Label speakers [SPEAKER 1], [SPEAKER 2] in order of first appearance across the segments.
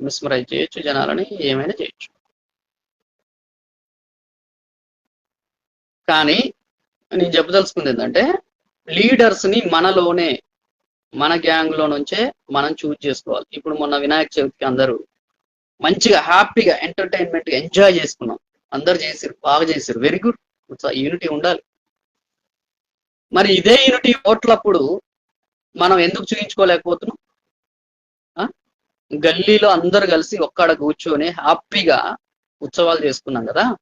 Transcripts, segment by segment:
[SPEAKER 1] Mesmerise చేయొచ్చు జనాలని ఏమైనా చేయొచ్చు. కానీ నేను చెప్పదలుచుకుంది ఏంటంటే లీడర్స్ని మనలోనే మన గ్యాంగ్లో నుంచే మనం చూజ్ చేసుకోవాలి. ఇప్పుడు మొన్న వినాయక చవితికి అందరూ మంచిగా హ్యాపీగా ఎంటర్టైన్మెంట్ ఎంజాయ్ చేసుకున్నాం. అందరు చేసిరు బాగా చేసిరు వెరీ గుడ్. యూనిటీ ఉండాలి. మరి ఇదే యూనిటీ ఓట్లప్పుడు మనం ఎందుకు చూపించుకోలేకపోతున్నాం గల్లీలో అందరు కలిసి ఒక్కడ కూర్చొని హ్యాపీగా ఉత్సవాలు చేసుకున్నాం కదా.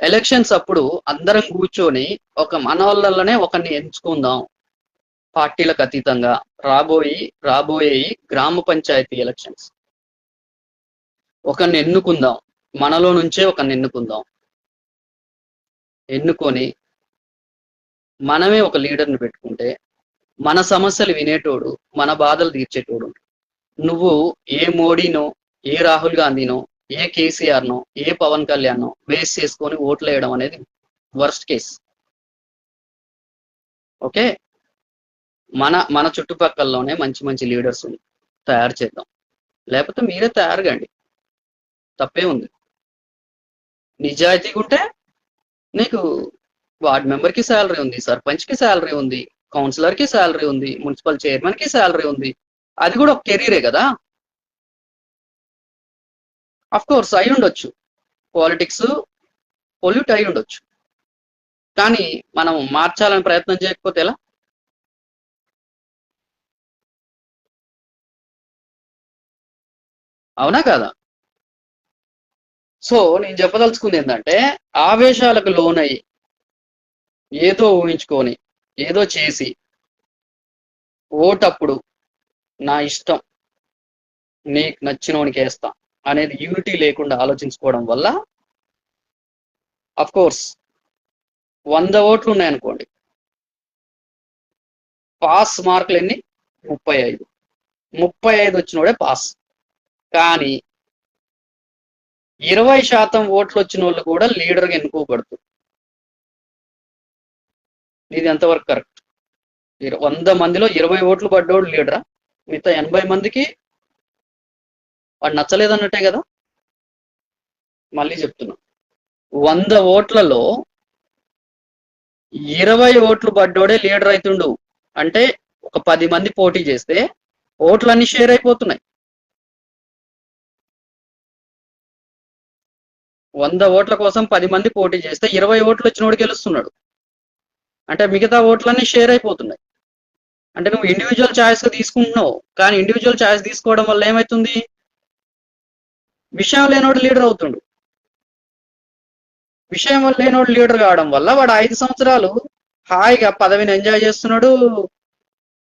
[SPEAKER 1] ఎలక్షన్స్ అప్పుడు అందరం కూర్చొని ఒక మన వాళ్ళలోనే ఒకరిని ఎంచుకుందాం. పార్టీలకు అతీతంగా రాబోయి రాబోయే గ్రామ పంచాయతీ ఎలక్షన్స్ ఒకరిని ఎన్నుకుందాం. మనలో నుంచే ఒకరిని ఎన్నుకుందాం. ఎన్నుకొని మనమే ఒక లీడర్ని పెట్టుకుంటే మన సమస్యలు వినేటోడు మన బాధలు తీర్చేటోడు నువ్వు ఏ మోడీనో ఏ రాహుల్ గాంధీనో ఏ కేసీఆర్నో ఏ పవన్ కళ్యాణ్నో బేస్ చేసుకొని ఓట్లు వేయడం అనేది వర్స్ట్ కేస్. ఓకే? మన మన చుట్టుపక్కలలోనే మంచి మంచి లీడర్స్ తయారు చేద్దాం. లేకపోతే మీరే తయారు కండి తప్పే ఉంది. నిజాయితీగా ఉంటే నీకు వార్డ్ మెంబర్కి శాలరీ ఉంది సర్పంచ్కి శాలరీ ఉంది కౌన్సిలర్కి శాలరీ ఉంది మున్సిపల్ చైర్మన్కి శాలరీ ఉంది అది కూడా ఒక కెరీరే కదా? అఫ్ కోర్స్ అయి ఉండొచ్చు. పాలిటిక్స్ పొల్యూట్ అయి ఉండొచ్చు. కానీ మనం మార్చాలని ప్రయత్నం చేయకపోతే ఎలా? అవునా కాదా? సో నేను చెప్పదలుచుకుంది ఏంటంటే ఆవేశాలకు లోనై ఏదో ఊహించుకొని ఏదో చేసి ఓటప్పుడు నా ఇష్టం. నీకు నచ్చినవనికి వేస్తా అనేది యూనిటీ లేకుండా ఆలోచించుకోవడం వల్ల అఫ్ కోర్స్ వంద ఓట్లు ఉన్నాయనుకోండి. పాస్ మార్కులు ఎన్ని? ముప్పై ఐదు. ముప్పై ఐదు వచ్చినోడే పాస్. కానీ ఇరవై శాతం ఓట్లు వచ్చిన వాళ్ళు కూడా లీడర్గా ఎన్నుకోబడుతుంది ఇది ఎంతవరకు కరెక్ట్? వంద మందిలో ఇరవై ఓట్లు పడ్డోడు లీడరా? మిగతా ఎనభై మందికి వాడు నచ్చలేదన్నట్టే కదా? మళ్ళీ చెప్తున్నా. వంద ఓట్లలో ఇరవై ఓట్లు పడ్డోడే లీడర్ అవుతుండు అంటే ఒక పది మంది పోటీ చేస్తే ఓట్లన్నీ షేర్ అయిపోతున్నాయి. వంద ఓట్ల కోసం పది మంది పోటీ చేస్తే ఇరవై ఓట్లు వచ్చినోడు గెలుస్తున్నాడు. అంటే మిగతా ఓట్లన్నీ షేర్ అయిపోతున్నాయి. అంటే నువ్వు ఇండివిజువల్ ఛాయిస్ తీసుకుంటున్నావు. కానీ ఇండివిజువల్ ఛాయిస్ తీసుకోవడం వల్ల ఏమవుతుంది విషయం లేనోడు లీడర్ అవుతుండు. విషయం లేనోడు లీడర్ కావడం వల్ల వాడు ఐదు సంవత్సరాలు హాయిగా పదవిని ఎంజాయ్ చేస్తున్నాడు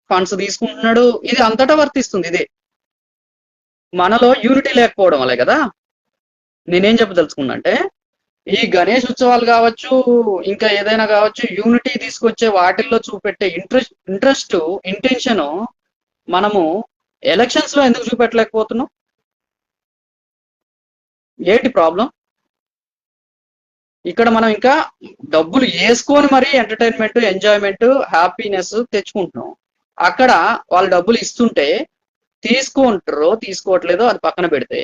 [SPEAKER 1] ఫండ్స్ తీసుకుంటున్నాడు. ఇది అంతటా వర్తిస్తుంది ఇదే. మనలో యూనిటీ లేకపోవడం వల్లే కదా. నేనేం చెప్పదలుచుకున్నా అంటే ఈ గణేష్ ఉత్సవాలు కావచ్చు ఇంకా ఏదైనా కావచ్చు యూనిటీ తీసుకొచ్చే వాటిల్లో చూపెట్టే ఇంట్రెస్ట్ ఇంట్రెస్ట్ ఇంటెన్షన్ మనము ఎలక్షన్స్లో ఎందుకు చూపెట్టలేకపోతున్నాం? ఏంటి ప్రాబ్లం ఇక్కడ మనం ఇంకా డబ్బులు వేసుకొని మరీ ఎంటర్టైన్మెంట్ ఎంజాయ్మెంట్ హ్యాపీనెస్ తెచ్చుకుంటున్నాం. అక్కడ వాళ్ళు డబ్బులు ఇస్తుంటే తీసుకుంటారో తీసుకోవట్లేదో అది పక్కన పెడితే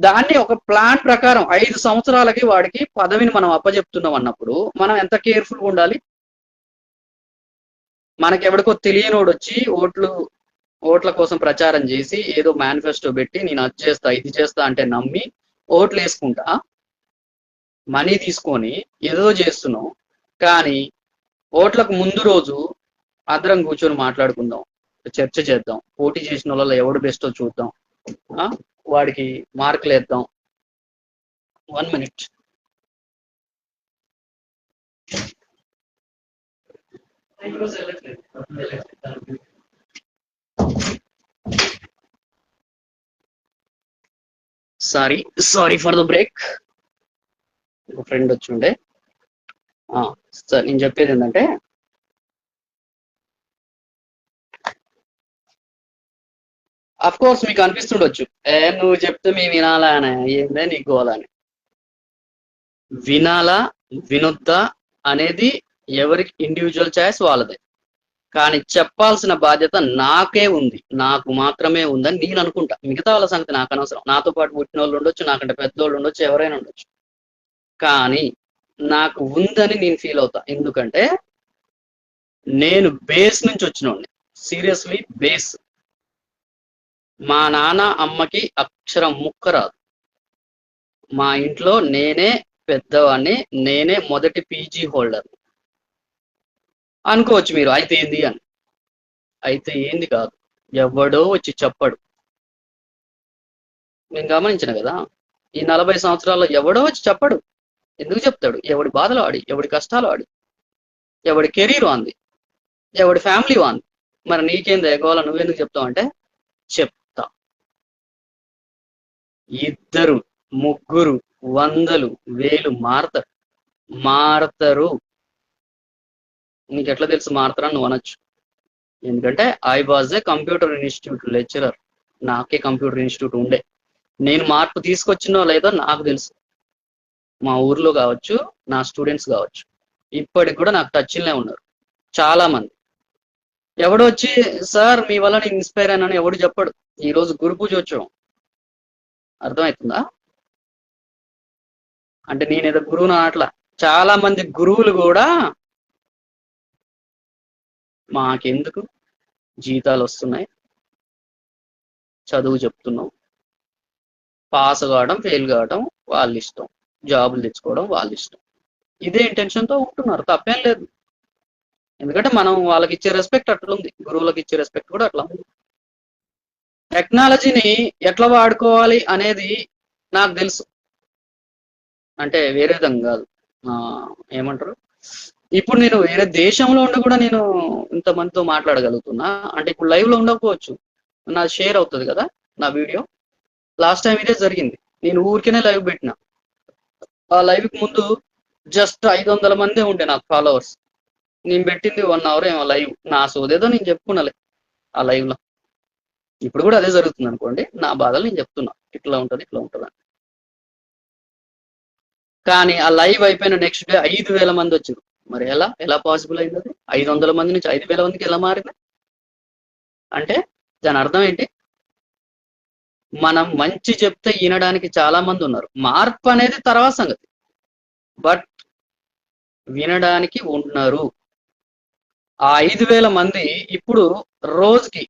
[SPEAKER 1] దాన్ని ఒక ప్లాన్ ప్రకారం ఐదు సంవత్సరాలకి వాడికి పదవిని మనం అప్పచెప్తున్నాం అన్నప్పుడు మనం ఎంత కేర్ఫుల్గా ఉండాలి? మనకి ఎవరికో తెలియనోడు వచ్చి ఓట్లు ఓట్ల కోసం ప్రచారం చేసి ఏదో మేనిఫెస్టో పెట్టి నేను అది చేస్తా ఇది చేస్తా అంటే నమ్మి ఓట్లు వేసుకుంటా. మనీ తీసుకొని ఏదో చేస్తున్నాం. కానీ ఓట్లకు ముందు రోజు అందరం కూర్చొని మాట్లాడుకుందాం. చర్చ చేద్దాం. పోటీ చేసిన వాళ్ళ ఎవడు బెస్టో చూద్దాం. ఆ? వాడికి మార్కులు వేద్దాం one minute sorry sorry for the break ఒక ఫ్రెండ్ వచ్చి ఉండే ఆ, సార్ నేను చెప్పేది ఏంటంటే అఫ్ కోర్స్ మీకు అనిపిస్తుండొచ్చు. ఏ నువ్వు చెప్తే మేము వినాలా అని ఏందే నీ గోల్ అని. వినాలా వినొద్దా అనేది ఎవరికి ఇండివిజువల్ చాయిస్ వాళ్ళదే. కానీ చెప్పాల్సిన బాధ్యత నాకే ఉంది. నాకు మాత్రమే ఉందని నేను అనుకుంటా. మిగతా వాళ్ళ సంగతి నాకు అనవసరం. నాతో పాటు పుట్టిన వాళ్ళు ఉండొచ్చు నాకంటే పెద్దోళ్ళు ఉండొచ్చు ఎవరైనా ఉండొచ్చు. కానీ నాకు ఉందని నేను ఫీల్ అవుతా. ఎందుకంటే నేను బేస్ నుంచి వచ్చినోడిని. సీరియస్లీ బేస్ మా నాన్న అమ్మకి అక్షరం ముక్క రాదు. మా ఇంట్లో నేనే పెద్దవాడిని నేనే మొదటి పీజీ హోల్డర్. అనుకోవచ్చు మీరు అయితే ఏంది అని. అయితే ఏంది కాదు ఎవడో వచ్చి చెప్పడు. నేను గమనించిన కదా ఈ నలభై సంవత్సరాల్లో ఎవడో వచ్చి చెప్పడు. ఎందుకు చెప్తాడు? ఎవడి బాధలు ఆడి ఎవడి కష్టాలు ఆడి ఎవడి కెరీర్ వాంది ఎవడి ఫ్యామిలీ వాంది. మరి నీకేం దేగోవాల నువ్వెందుకు చెప్తావు అంటే చెప్ ఇద్దరు ముగ్గురు వందలు వేలు మారతారు మారతారు. నీకు ఎట్లా తెలుసు మారతారని నువ్వు అనొచ్చు. ఎందుకంటే I was a computer institute lecturer నాకే కంప్యూటర్ ఇన్స్టిట్యూట్ ఉండే. నేను మార్పు తీసుకొచ్చినో లేదో నాకు తెలుసు. మా ఊర్లో కావచ్చు నా స్టూడెంట్స్ కావచ్చు. ఇప్పటికి కూడా నాకు టచ్లోనే ఉన్నారు. చాలా మంది ఎవడొచ్చి వచ్చి సార్ మీ వల్ల నేను ఇన్స్పైర్ అయినాను ఎవడు చెప్పడు. ఈ రోజు గురు పూజ వచ్చాం అర్థమవుతుందా అంటే నేను ఏదో గురువును అట్లా చాలా మంది గురువులు కూడా మాకెందుకు జీతాలు వస్తున్నాయి? చదువు చెప్తున్నాం పాస్ కావడం ఫెయిల్ కావడం వాళ్ళ ఇష్టం. జాబులు తెచ్చుకోవడం వాళ్ళ ఇష్టం. ఇదే ఇంటెన్షన్తో ఉంటున్నారు. తప్పేం లేదు. ఎందుకంటే మనం వాళ్ళకి ఇచ్చే రెస్పెక్ట్ అట్లుంది. గురువులకు ఇచ్చే రెస్పెక్ట్ కూడా అట్లా ఉంది. టెక్నాలజీని ఎట్లా వాడుకోవాలి అనేది నాకు తెలుసు. అంటే వేరే విధంగా కాదు. ఏమంటారు? ఇప్పుడు నేను వేరే దేశంలో ఉండి కూడా నేను ఇంతమందితో మాట్లాడగలుగుతున్నా. అంటే ఇప్పుడు లైవ్లో ఉండకపోవచ్చు. నా షేర్ అవుతుంది కదా నా వీడియో. లాస్ట్ టైం ఇదే జరిగింది. నేను ఊరికేనే లైవ్ పెట్టిన. ఆ లైవ్కి ముందు జస్ట్ ఐదు వందల మందే ఉండే నాకు ఫాలోవర్స్ నేను పెట్టింది వన్ అవర్ ఏమో లైవ్. నా సోదేదో నేను చెప్పుకున్నాలే ఆ లైవ్లో ఇప్పుడు కూడా అదే జరుగుతుంది అనుకోండి నా బాధలు నేను చెప్తున్నా. ఇట్లా ఉంటుంది ఇట్లా ఉంటుంది అని. కానీ ఆ లైవ్ అయిపోయిన నెక్స్ట్ డే ఐదు వేల మంది వచ్చారు మరి ఎలా? ఎలా పాసిబుల్ అయింది అది? ఐదు వందల మంది నుంచి ఐదు వేల మందికి ఎలా మారింది? అంటే దాని అర్థం ఏంటి? మనం మంచి చెప్తే వినడానికి చాలా మంది ఉన్నారు. మార్పు అనేది తర్వాత సంగతి. బట్ వినడానికి ఉన్నారు. ఆ ఐదు వేల మంది ఇప్పుడు రోజుకి